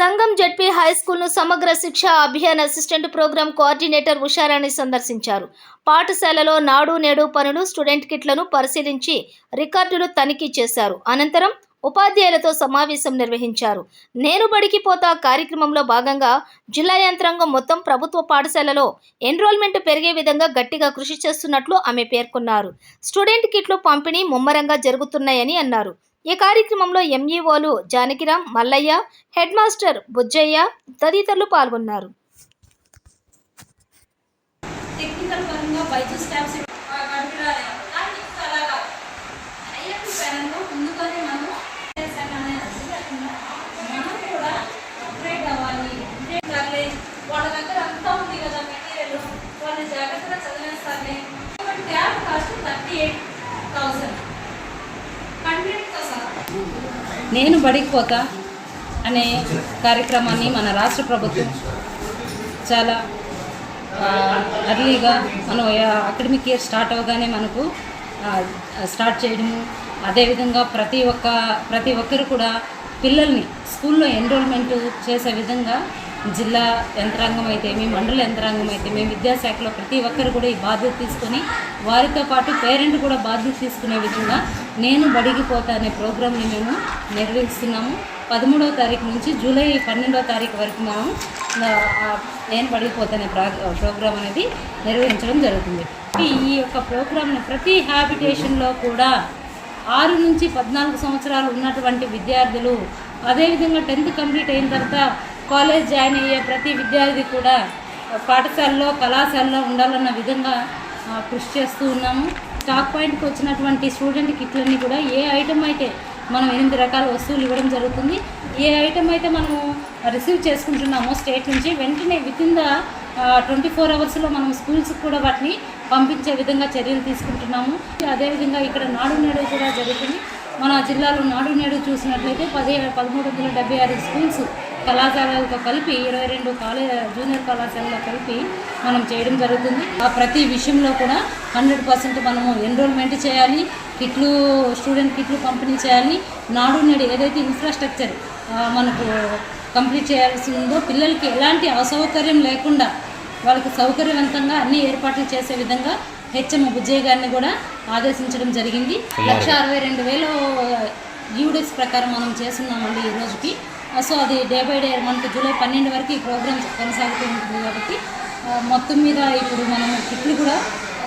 సంఘం ZP high స్కూల్ను Samagra Shiksha Abhiyan assistant programme coordinator Usharani సందర్శించారు. పాఠశాలలో నాడు నేడు పనులు స్టూడెంట్ కిట్లను పరిశీలించి రికార్డులు తనిఖీ చేశారు. అనంతరం ఉపాధ్యాయులతో సమావేశం నిర్వహించారు. నేను బడికి పోతా కార్యక్రమంలో భాగంగా జిల్లా యంత్రాంగం మొత్తం ప్రభుత్వ పాఠశాలలో ఎన్రోల్మెంట్ పెరిగే విధంగా గట్టిగా కృషి చేస్తున్నట్లు ఆమె పేర్కొన్నారు. స్టూడెంట్ కిట్లు పంపిణీ ముమ్మరంగా జరుగుతున్నాయని అన్నారు. ఈ కార్యక్రమంలో ఎంఈఓలు జానకిరామ్ మల్లయ్య హెడ్ మాస్టర్ బుజ్జయ్య తదితరులు పాల్గొన్నారు. టెక్నికల్ పరంగా బైజూస్ ట్యాబ్స్ ముందుగానే మనం కూడా అప్గ్రేడ్ అవ్వాలి. అప్గ్రేడ్ కాలే వాళ్ళ దగ్గర అంతా ఉంది కదా మెటీరియల్. జాగ్రత్తగా చదివేస్తారులే. Tab cost thirty eight thousand. నేను బడికి పోతా అనే కార్యక్రమాన్ని మన రాష్ట్ర ప్రభుత్వం చాలా అర్లీగా మనం అకాడమిక్ ఇయర్ స్టార్ట్ అవగానే మనకు స్టార్ట్ చేయడము. అదేవిధంగా ప్రతి ఒక్క ప్రతి ఒక్కరు కూడా పిల్లల్ని స్కూల్లో ఎన్రోల్మెంట్ చేసే విధంగా జిల్లా యంత్రాంగం అయితే మీ మండల యంత్రాంగం అయితే మేము విద్యాశాఖలో ప్రతి ఒక్కరు కూడా ఈ బాధ్యత తీసుకొని వారితో పాటు పేరెంట్ కూడా బాధ్యత తీసుకునే విధంగా నేను బడిగిపోతా అనే ప్రోగ్రామ్ని మేము నిర్వహిస్తున్నాము. పదమూడవ తారీఖు నుంచి జూలై పన్నెండవ తారీఖు వరకు మనం నేను పడిపోతానే ప్రా ప్రోగ్రామ్ అనేది నిర్వహించడం జరుగుతుంది. ఈ- ఈ యొక్క ప్రోగ్రామ్ని ప్రతి హ్యాబిటేషన్లో కూడా ఆరు నుంచి పద్నాలుగు సంవత్సరాలు ఉన్నటువంటి విద్యార్థులు అదేవిధంగా టెన్త్ కంప్లీట్ అయిన తర్వాత కాలేజ్ జాయిన్ అయ్యే ప్రతి విద్యార్థి కూడా పాఠశాలలో కళాశాలలో ఉండాలన్న విధంగా కృషి చేస్తూ ఉన్నాము. స్టాక్ పాయింట్కి వచ్చినటువంటి స్టూడెంట్ కిట్లన్నీ కూడా ఏ ఐటమ్ అయితే మనం ఎనిమిది రకాల వస్తువులు ఇవ్వడం జరుగుతుంది ఏ ఐటమ్ అయితే మనము రిసీవ్ చేసుకుంటున్నామో స్టేట్ నుంచి వెంటనే with in the twenty four అవర్స్లో మనం స్కూల్స్కి కూడా వాటిని పంపించే విధంగా చర్యలు తీసుకుంటున్నాము. అదేవిధంగా ఇక్కడ నాడు నేడు కూడా జరుగుతుంది. మన జిల్లాలో నాడు నేడు చూసినట్లయితే పదే పదమూడు వందల డెబ్బై ఆరు స్కూల్స్ కళాశాలలతో కలిపి ఇరవై రెండు కాలేజ్ జూనియర్ కళాశాలలో కలిపి మనం చేయడం జరుగుతుంది. ఆ ప్రతి విషయంలో కూడా హండ్రెడ్ పర్సెంట్ మనము ఎన్రోల్మెంట్ చేయాలి కిట్లు స్టూడెంట్ కిట్లు పంపిణీ చేయాలి. నాడు నేడు ఏదైతే ఇన్ఫ్రాస్ట్రక్చర్ మనకు కంప్లీట్ చేయాల్సి ఉందో పిల్లలకి ఎలాంటి అసౌకర్యం లేకుండా వాళ్ళకి సౌకర్యవంతంగా అన్ని ఏర్పాట్లు చేసే విధంగా హెచ్ఎం బుజ్జయ్య గారిని కూడా ఆదేశించడం జరిగింది. లక్ష అరవై రెండు వేలు యూడిఎస్ ప్రకారం మనం చేస్తున్నామండి ఈ రోజుకి. Uh, సో అది డే బై డే మనకి జూలై పన్నెండు వరకు ఈ ప్రోగ్రామ్ కొనసాగుతూ ఉంటుంది కాబట్టి uh, మొత్తం మీద ఇప్పుడు మనం కిట్లు కూడా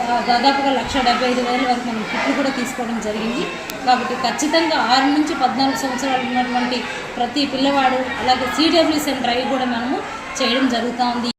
uh, దాదాపుగా లక్ష డెబ్బై ఐదు వేల వరకు మనం కిట్లు కూడా తీసుకోవడం జరిగింది. కాబట్టి ఖచ్చితంగా ఆరు నుంచి పద్నాలుగు సంవత్సరాలు ఉన్నటువంటి ప్రతి పిల్లవాడు అలాగే సిడబ్ల్యూసీఎం డ్రైవ్ కూడా మనము చేయడం జరుగుతూ ఉంది.